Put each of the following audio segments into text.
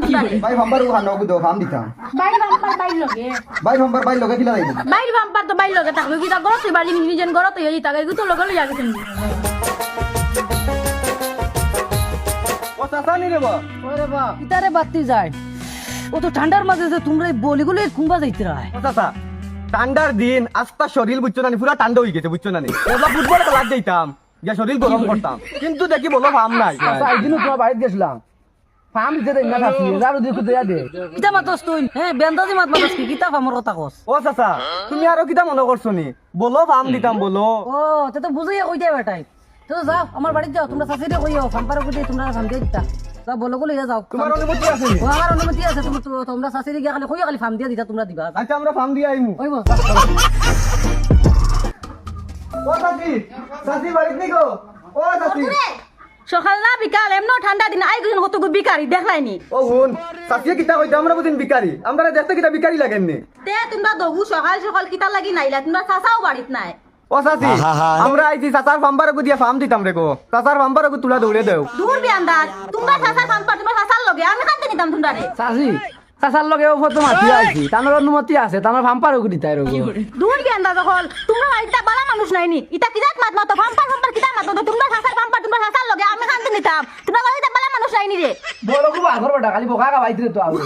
দিতাম তোমরা ভাই ভাম্বার ও খানো গুদো ফার্ম দিতাম বাইর বাম্পার বাইর লগে। ভাই ভাম্বার ভাই লগে খিলা যাইব বাইর বাম্পার তো বাইর লগে থাকবে কিতা গরত বাড়ি নিজেন গরত হই তাকে গুতো লগে লই যাবে ও চাচা নি রে বা? ওরে বাপ ইতারে বাতি যায়? ও তো ঠান্ডার মাঝে যে তোমরা এই বলিগুলো খুঁবা যাইতে রায়। ও চাচা ঠান্ডার দিন আস্তা শরীর বুঝছ না পুরা ঠান্ডা হয়ে গেছে বুঝছ না এবার ফুটবল খেলা যাইতাম শরীর গরম করতাম। কিন্তু দেখি বলো ফার্ম নাই। একদিনও তোমার বাড়িতে গেছিলাম। ফার্ম দিতে দেই না যার ওদিকে দেয়া দে কিতা মাতস তুই? হ্যাঁ বেন্দাজি মাত মাতস কি? কিতা ফার্মের কথা কস ও চাচা তুমি আরও কিটা মনে করছ নি? বলো ফার্ম দিতাম বলো ও তে তো বুঝাই কই দেয় বেটাই। তো যাও আমার বাড়িতে যাও তোমরা শাশুড়ি কইও ফাম্পার কই দিয়ে তোমরা ফার্ম দিয়ে দিতা। যাও বলো বলে যাও তোমার অনুমতি আছে নি? ও আমার অনুমতি আছে তুমি তোমরা শাশুড়ি গিয়ে খালি কইও খালি ফার্ম দিয়ে দিতা তোমরা দিবা আচ্ছা আমরা ফার্ম দিয়ে আইমু ওই বল ও চাচি চাচি বাড়িতে নি গো ও চাচি। সকাল না বিকাল এমন ঠান্ডা দিন আই গুজন কত বিকারি দেখলাইনি? ও হুন সাফিয়া কিতা কইতে আমরা বুঝিন বিকারি। আমরা দেখতে কিতা বিকারি লাগেন নি তে তোমরা দবু সকাল সকাল কিতা লাগি নাইলা তোমরা চাচাও বাড়িত নাই। ও সাসি আমরা আইছি চাচার ফাম্বার গু দিয়া ফার্ম দিতাম রে গো চাচার ফাম্বার গু তুলা দৌড়ে দেও। দূর বিয়ান্দাজ তোমরা চাচার ফাম্বার তোমরা চাচার লগে আমি খান্তে নিতাম তোমরা রে চাচি চাচার লগে ও ফটো মাতি আইছি। তানোর অনুমতি আছে তানোর ফাম্পার কই দিতাই রগো। দূর বিয়ান্দাজ হল তোমরা বাড়িতে বালা মানুষ নাইনি? ইটা কিজাত মাত মাতো? পাম্পার পাম্পার কিতা মাত মাতো? তোমরা চাচার পাম্পার তোমরা চাচার লগে আমি খান্তে নিতাম। তোমরা বাড়িতে বালা মানুষ নাইনি রে বড় খুব আগর বেটা খালি বোকা কা বাইতে তো আউরে।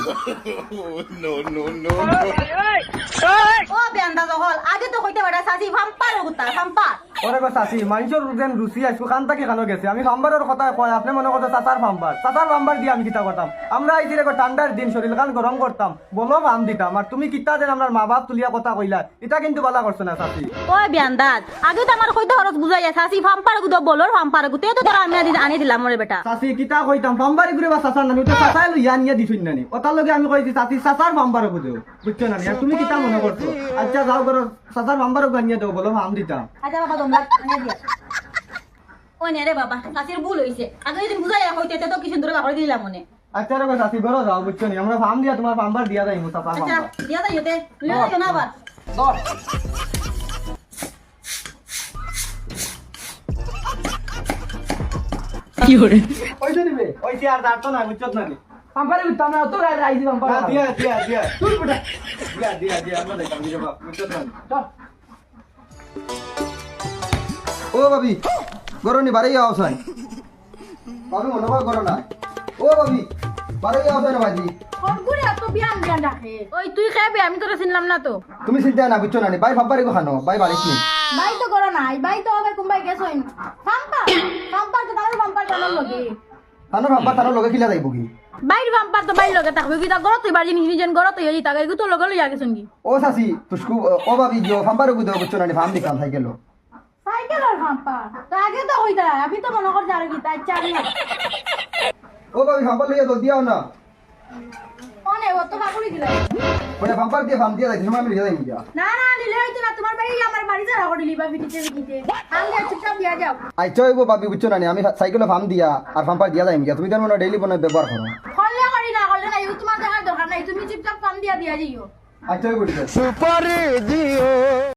ও বিয়ান্দাজ হল আগে তো কইতে পারে চাচি পাম্পার গুতা পাম্পার ওরে গো চাচি মানুষের যেন রুচি আসব কান তাকে খানো গেছে? আমি ফাম্বারের কথা কয় আপনি মনে করতে চাচার ফাম্বার চাচার ফাম্বার দিয়ে আমি কিতা করতাম আমরা রে গো ঠান্ডার দিন শরীর কান গরম করতাম বলো ফার্ম দিতাম। আর তুমি কিতা দেন আমার মা বাপ তুলিয়া কথা কইলা এটা কিন্তু বালা করছ না চাচি? ও বিয়ান্দাজ আগে তো আমার কইতে খরচ বুঝাই চাচি পাম্পার গুতো বলর পাম্পার গুতে তো তোরা আমি আনি- আনি দিলাম মোরে বেটা। চাচি কিতা কইতাম ফাম্বারে ঘুরে বা চাচার নানি তো চাচাই লইয়া নিয়া দিছুন নানি ওটার লগে আমি কইছি চাচি চাচার ফাম্বারে বুঝো বুঝছ আর তুমি কিতা মনে করছ আচ্ছা যাও করো চাচার ফাম্বারে গানিয়া দেও বলো ফার্ম দিতাম। আচ্ছা বাবা তোমরা আনি দিয়া ও নে রে বাবা চাচির ভুল হইছে। আগে যদি বুঝাই হইতে তো কি সুন্দর করে দিলাম মনে আচ্ছা রে গো চাচি যাও বুঝছ নি? আমরা ফার্ম দিয়া তোমার ফাম্বার দিয়া যাই চাচার আচ্ছা দিয়া যাই হতে লইয়া যাইও না আবার। ওইটা নিবে ওইটা আর দাঁড়তো না বুঝছ নানি ফাম্পারে দিতাম না তো ফাম্পার হ্যাঁ, দিয়া দিয়া দিয়া। দিয়া দিয়া দিয়া আমরা দেখাম দিকে বাপ বুঝছ নানি ও বাবি গরনি বাড়ি যাও সাই বাবি মনে কর করো না। ও বাবি বাড়ি যাও সাই না বাজি ওই তুই খাবি আমি তোরা চিনলাম না তো। তুমি চিন্তা না বুঝছ নানি বাই ভাববারি গো খানো বাই বাড়িস নি। বাই তো করো নাই বাই তো হবে কুম্বাই গেছই পাম্পার পাম্পার তো তার পাম্পার জানার লগে। তানো ভাববা তানো লগে খিলা যাইব কি? বাইর পাম্পার তো বাইর লগে থাকবে কি তা গরত তুই বাড়ি নিজেন গরত হই তাকে গুতো লগে লই যাকে সঙ্গী ও সাসি তুসকু ও বাবি গিয়ে ভাববারি গো বুঝছ নানি ফার্ম দিকাম সাইকেল সাইকেলের পাম্পার তো আগে তো হইতা আমি তো মনে করছি আর কি তাই চারি ও বাবি ভাববার লইয়া জলদি আও না। অনে ও তো কাকুরি দিলাই ওটা ভাববার দিয়ে ফার্ম দিয়া সময় আমি লিয়া না না নিলে হইতো না তোমার বাড়ি আমার বাড়ি যারা করে দিলি বা বিটিতে বিটিতে আমি চুপচাপ দিয়া যাও। আইছো হইব বাবি বুঝছ নানি আমি সাইকেলে ফার্ম দিয়া আর ফার্মার দিয়া যাই গিয়া তুমি তার মনে ডেইলি বনে ব্যবহার করো? করলে করি না করলে না ইউ তোমার দেখার দরকার নাই। তুমি চুপচাপ কাম দিয়া দিয়া যাইও। আচ্ছা আছে